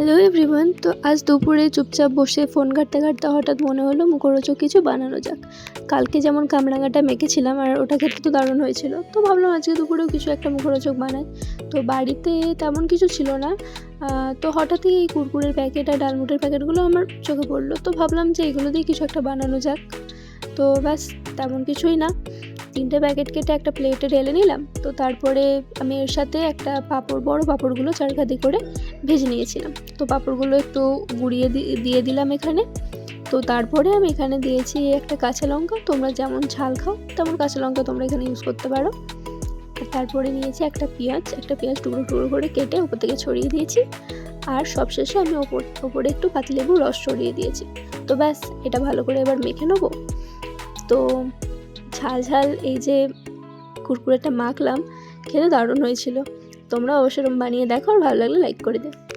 Hello everyone তো আজ দুপুরে চুপচাপ বসে ফোন ঘাঁটতে ঘাঁটতে হঠাৎ মনে হলো মুখরোচক কিছু বানানো যাক। কালকে যেমন কামরাঙাটা মেখেছিলাম আর ওটা খেতে তো দারুণ হয়েছিল, তো ভাবলাম আজকে দুপুরেও কিছু একটা মুখরোচক বানাই। তো বাড়িতে তেমন কিছু ছিল না তো হঠাৎই এই কুরকুরের প্যাকেট আর ডালমুটের প্যাকেটগুলো আমার চোখে পড়ল, তো ভাবলাম যে এগুলো দিয়ে কিছু একটা বানানো যাক। তো ব্যাস, তেমন কিছুই না। তিনটে প্যাকেট কেটে একটা প্লেটে ঢেলে নিলাম, তো তারপরে আমি এর সাথে একটা পাঁপড়, বড় পাঁপড়গুলো চারখাদি করে ভেজে নিয়েছিলাম। তো পাঁপড়গুলো একটু গুঁড়িয়ে দিয়ে দিলাম এখানে। তো তারপরে আমি এখানে দিয়েছি একটা কাঁচা লঙ্কা। তোমরা যেমন ঝাল খাও, তেমন কাঁচা লঙ্কা তোমরা এখানে ইউজ করতে পারো। তারপরে নিয়েছি একটা পেঁয়াজ। একটা পেঁয়াজ টুকরো টুকরো করে কেটে উপর থেকে ছড়িয়ে দিয়েছি। আর সবশেষে আমি ওপর, ওপরে একটু পাতি পাতিলেবুর রস ছড়িয়ে দিয়েছি। তো ব্যাস, এটা ভালো করে এবার মেখে নেব। তো ঝাল ঝাল এই যে কুরকুরেটা মাখলাম, খেতে দারুণ হয়েছিল। তোমরা অবশ্যই বানিয়ে দেখো আর ভালো লাগলে লাইক করে দিও।